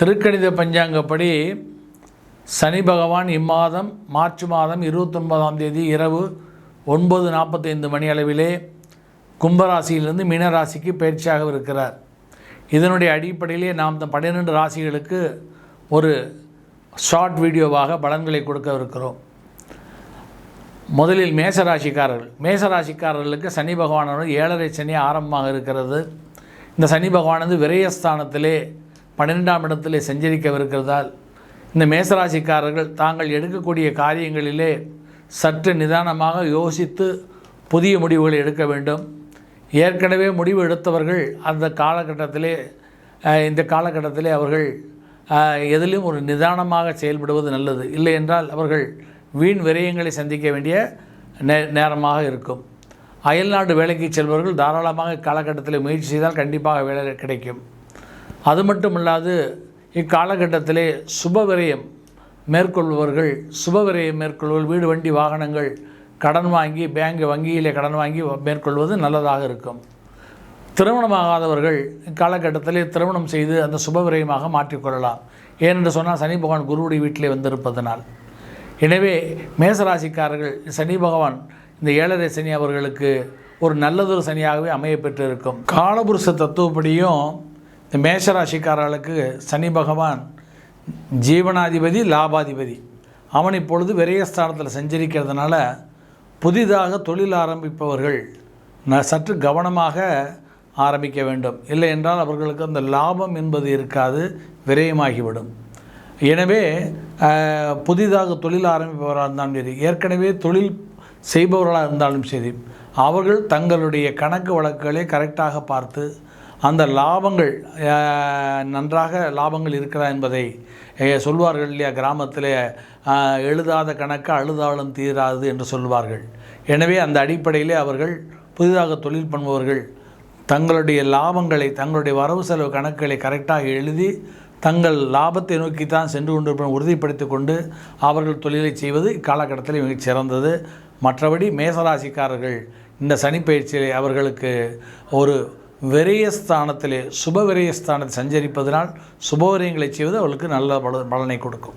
திருக்கணித பஞ்சாங்கப்படி சனி பகவான் இம்மாதம் மார்ச் மாதம் இருபத்தொன்பதாம் தேதி இரவு ஒன்பது நாற்பத்தைந்து மணி அளவிலே கும்பராசியிலிருந்து மீனராசிக்கு பயிற்சியாக இருக்கிறார். இதனுடைய அடிப்படையிலே நாம் இந்த பன்னிரெண்டு ராசிகளுக்கு ஒரு ஷார்ட் வீடியோவாக பலன்களை கொடுக்க இருக்கிறோம் முதலில் மேசராசிக்காரர்கள். மேசராசிக்காரர்களுக்கு சனி பகவானோட ஏழரை சனி ஆரம்பமாக இருக்கிறது. இந்த சனி பகவானது விரயஸ்தானத்திலே பன்னிரெண்டாம் இடத்திலே சஞ்சரிக்கவிருக்கிறதால் இந்த மேசராசிக்காரர்கள் தாங்கள் எடுக்கக்கூடிய காரியங்களிலே சற்று நிதானமாக யோசித்து புதிய முடிவுகளை எடுக்க வேண்டும். ஏற்கனவே முடிவு எடுத்தவர்கள் அந்த காலகட்டத்திலே இந்த காலகட்டத்திலே அவர்கள் எதிலும் ஒரு நிதானமாக செயல்படுவது நல்லது. இல்லை என்றால் அவர்கள் வீண் விரயங்களை சந்திக்க வேண்டிய நே நேரமாக இருக்கும். அயல்நாடு வேலைக்கு செல்பவர்கள் தாராளமாக காலகட்டத்தில் முயற்சி செய்தால் கண்டிப்பாக வேலை கிடைக்கும். அது மட்டும் இல்லாது இக்காலகட்டத்திலே சுப விரயம் மேற்கொள்பவர்கள் சுப விரயம் மேற்கொள்வது வீடு வண்டி வாகனங்கள் கடன் வாங்கி பேங்க் வங்கியிலே கடன் வாங்கி மேற்கொள்வது நல்லதாக இருக்கும். திருமணமாகாதவர்கள் இக்காலகட்டத்திலே திருமணம் செய்து அந்த சுப விரயமாக மாற்றிக்கொள்ளலாம். ஏனென்று சொன்னால் சனி பகவான் குருவுடைய வீட்டிலே வந்திருப்பதனால். எனவே மேசராசிக்காரர்கள் சனி பகவான் இந்த ஏழரை சனி அவர்களுக்கு ஒரு நல்லதொரு சனியாகவே அமைய பெற்றிருக்கும் காலபுருஷ தத்துவப்படியும் இந்த மேஷராசிக்காரர்களுக்கு சனி பகவான் ஜீவனாதிபதி லாபாதிபதி. அவன் இப்பொழுது விரயஸ்தானத்தில் சஞ்சரிக்கிறதுனால புதிதாக தொழில் ஆரம்பிப்பவர்கள் சற்று கவனமாக ஆரம்பிக்க வேண்டும். இல்லை என்றால் அவர்களுக்கு அந்த லாபம் என்பது இருக்காது விரயமாகிவிடும். எனவே புதிதாக தொழில் ஆரம்பிப்பவராக இருந்தாலும் சரி ஏற்கனவே தொழில் செய்பவர்களாக இருந்தாலும் சரி அவர்கள் தங்களுடைய கணக்கு வழக்குகளை கரெக்டாக பார்த்து அந்த லாபங்கள் நன்றாக லாபங்கள் இருக்கிறதா என்பதை சொல்வார்கள் இல்லையா கிராமத்தில் எழுதாத கணக்கு அழுதாலும் தீராது என்று சொல்வார்கள். எனவே அந்த அடிப்படையிலே அவர்கள் புதிதாக தொழில் பண்ணுபவர்கள் தங்களுடைய லாபங்களை தங்களுடைய வரவு செலவு கணக்குகளை கரெக்டாக எழுதி தங்கள் லாபத்தை நோக்கி தான் சென்று கொண்டிருப்பதை உறுதிப்படுத்தி கொண்டு அவர்கள் தொழிலை செய்வது இக்காலகட்டத்தில் மிகச் சிறந்தது. மற்றபடி மேசராசிக்காரர்கள் இந்த சனிப்பயிற்சியை அவர்களுக்கு ஒரு விரயஸ்தானத்திலே சுப விரயஸ்தானத்தை சஞ்சரிப்பதனால் சுபவரியங்களை செய்வது அவளுக்கு நல்ல பல பலனை கொடுக்கும்.